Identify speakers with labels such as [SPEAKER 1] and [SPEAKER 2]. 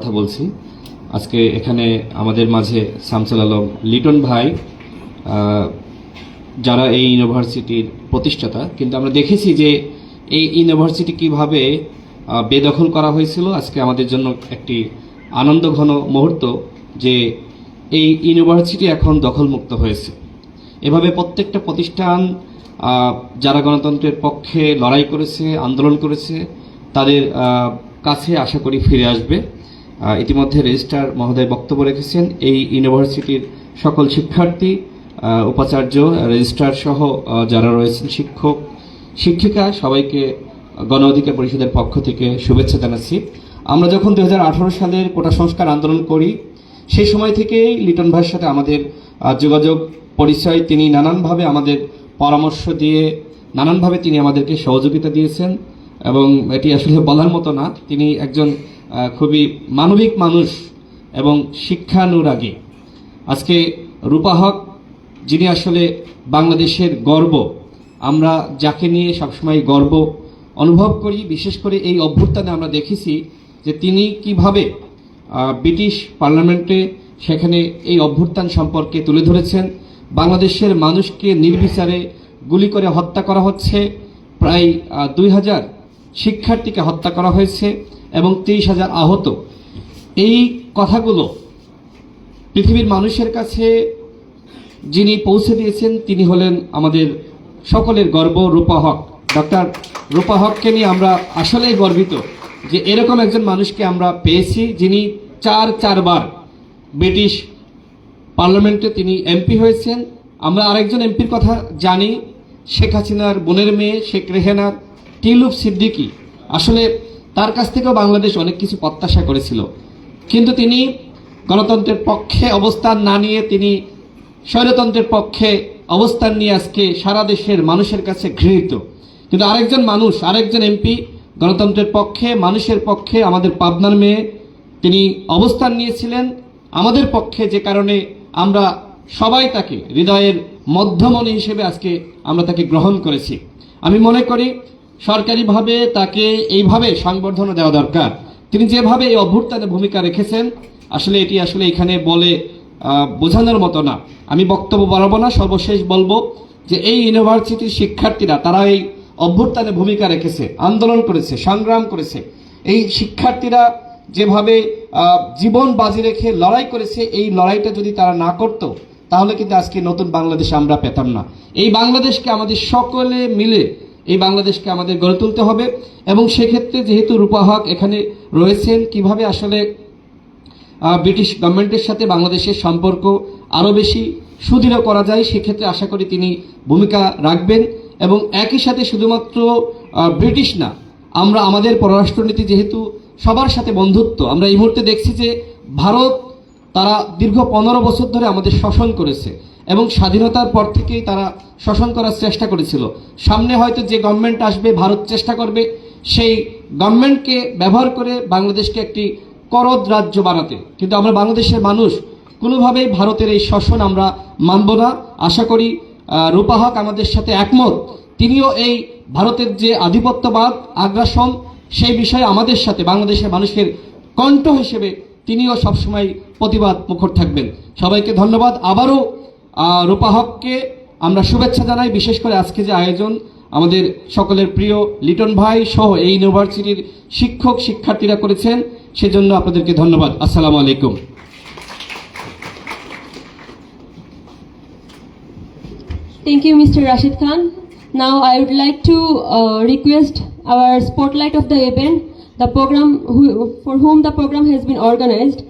[SPEAKER 1] কথা বলছি। আজকে এখানে আমাদের মাঝে শামসুল আলম লিটন ভাই যারা এই ইউনিভার্সিটির প্রতিষ্ঠাতা। কিন্তু আমরা দেখেছি যে এই ইউনিভার্সিটি কীভাবে বেদখল করা হয়েছিল, আজকে আমাদের জন্য একটি আনন্দঘন মুহূর্ত যে এই ইউনিভার্সিটি এখন দখলমুক্ত হয়েছে। এভাবে প্রত্যেকটা প্রতিষ্ঠান যারা গণতন্ত্রের পক্ষে লড়াই করেছে, আন্দোলন করেছে, তাদের কাছে আশা করি ফিরে আসবে। ইতিমধ্যে রেজিস্ট্রার মহোদয় বক্তব্য রেখেছেন। এই ইউনিভার্সিটির সকল শিক্ষার্থী উপাচার্য, রেজিস্ট্রার সহ যারা রয়েছেন শিক্ষক, শিক্ষিকা, সবাইকে গণ অধিকার পরিষদের পক্ষ থেকে শুভেচ্ছা জানাচ্ছি। আমরা যখন দুই হাজার আঠারো সালের কোটা সংস্কার আন্দোলন করি, সেই সময় থেকেই লিটন ভাইয়ের সাথে আমাদের যোগাযোগ, পরিচয়, তিনি নানানভাবে আমাদের পরামর্শ দিয়ে, নানানভাবে তিনি আমাদেরকে সহযোগিতা দিয়েছেন এবং এটি আসলে বলার মতো না। তিনি একজন খুবই মানবিক মানুষ এবং শিক্ষানুরাগী। আজকে রূপা হক, যিনি আসলে বাংলাদেশের গর্ব, আমরা যাকে নিয়ে সবসময় গর্ব অনুভব করি, বিশেষ করে এই অভ্যুত্থানে আমরা দেখেছি যে তিনি কীভাবে ব্রিটিশ পার্লামেন্টে সেখানে এই অভ্যুত্থান সম্পর্কে তুলে ধরেছেন। বাংলাদেশের মানুষকে নির্বিচারে গুলি করে হত্যা করা হচ্ছে। প্রায় দুই হাজার শিক্ষার্থীকে হত্যা করা হয়েছে। এবং তেইশ হাজার আহত। এই কথাগুলো পৃথিবীর মানুষের কাছে যিনি পৌঁছে দিয়েছেন, তিনি হলেন আমাদের সকলের গর্ব রূপা হক। ডক্টর রূপা হককে নিয়ে আমরা আসলেই গর্বিত যে এরকম একজন মানুষকে আমরা পেয়েছি যিনি চার চারবার ব্রিটিশ পার্লামেন্টে তিনি এমপি হয়েছেন। আমরা আরেকজন এমপির কথা জানি, শেখ হাসিনার বোনের মেয়ে শেখ রেহেনার টিলুপ সিদ্দিকি। আসলে তার কাছ থেকেও বাংলাদেশ অনেক কিছু প্রত্যাশা করেছিল। কিন্তু তিনি গণতন্ত্রের পক্ষে অবস্থান না নিয়ে তিনি স্বৈরতন্ত্রের পক্ষে অবস্থান নিয়ে আজকে সারা দেশের মানুষের কাছে ঘৃণিত। কিন্তু আরেকজন মানুষ, আরেকজন এমপি গণতন্ত্রের পক্ষে, মানুষের পক্ষে, আমাদের পাবনার মেয়ে, তিনি অবস্থান নিয়েছিলেন। আমাদের পক্ষে যে কারণে আমরা সবাই তাকে হৃদয়ের মধ্যমণি হিসেবে আজকে আমরা তাকে গ্রহণ করেছি। আমি মনে করি সরকারিভাবে তাকে এইভাবে সংবর্ধনা দেওয়া দরকার। তিনি যেভাবে এই অভ্যুত্থানে ভূমিকা রেখেছেন, আসলে এটি আসলে এখানে বলে বোঝানোর মতো না। আমি বক্তব্য বাড়াবো না, সর্বশেষ বলব যে এই ইউনিভার্সিটির শিক্ষার্থীরা, তারা এই অভ্যুত্থানে ভূমিকা রেখেছে, আন্দোলন করেছে, সংগ্রাম করেছে। এই শিক্ষার্থীরা যেভাবে জীবন বাজি রেখে লড়াই করেছে, এই লড়াইটা যদি তারা না করত, তাহলে কিন্তু আজকে নতুন বাংলাদেশ আমরা পেতাম না। এই বাংলাদেশকে আমাদের সকলে মিলে এই বাংলাদেশকে আমাদের গড়ে তুলতে হবে। এবং সেক্ষেত্রে যেহেতু রূপা হক এখানে রয়েছেন, কীভাবে আসলে ব্রিটিশ গভর্নমেন্টের সাথে বাংলাদেশের সম্পর্ক আরও বেশি সুদৃঢ় করা যায়, সেক্ষেত্রে আশা করি তিনি ভূমিকা রাখবেন। এবং একই সাথে শুধুমাত্র ব্রিটিশ না, আমরা আমাদের পররাষ্ট্রনীতি যেহেতু সবার সাথে বন্ধুত্ব, আমরা এই মুহূর্তে দেখছি যে ভারত তারা দীর্ঘ পনেরো বছর ধরে আমাদের শাসন করেছে। এবং স্বাধীনতার পর থেকেই তারা শোষণ করার চেষ্টা করেছিল। সামনে হয়তো যে গভর্নমেন্ট আসবে, ভারত চেষ্টা করবে, সেই গভর্নমেন্টকে ব্যবহার করে বাংলাদেশকে একটি করদ রাজ্য বানাতে। কিন্তু আমরা বাংলাদেশের মানুষ, কোনোভাবেই ভারতের এই শাসন আমরা মানব না। আশা করি রূপা হক আমাদের সাথে একমত। তিনিও এই ভারতের যে আধিপত্যবাদ, আগ্রাসন, সেই বিষয়ে আমাদের সাথে, বাংলাদেশের মানুষের কণ্ঠ হিসেবে তিনিও সবসময় প্রতিবাদ মুখর থাকবেন। সবাইকে ধন্যবাদ। আবারও রূপা হককে আমরা শুভেচ্ছা জানাই, বিশেষ করে আজকে যে আয়োজন, আমাদের সকলের প্রিয় লিটন ভাই সহ এই ইউনিভার্সিটির শিক্ষক, শিক্ষার্থীরা করেছেন, সেজন্য আপনাদেরকে ধন্যবাদ। আসসালামু আলাইকুম।
[SPEAKER 2] Thank you mister Rashid Khan now I would like to request our spotlight of the event the programme for home the programme has been organised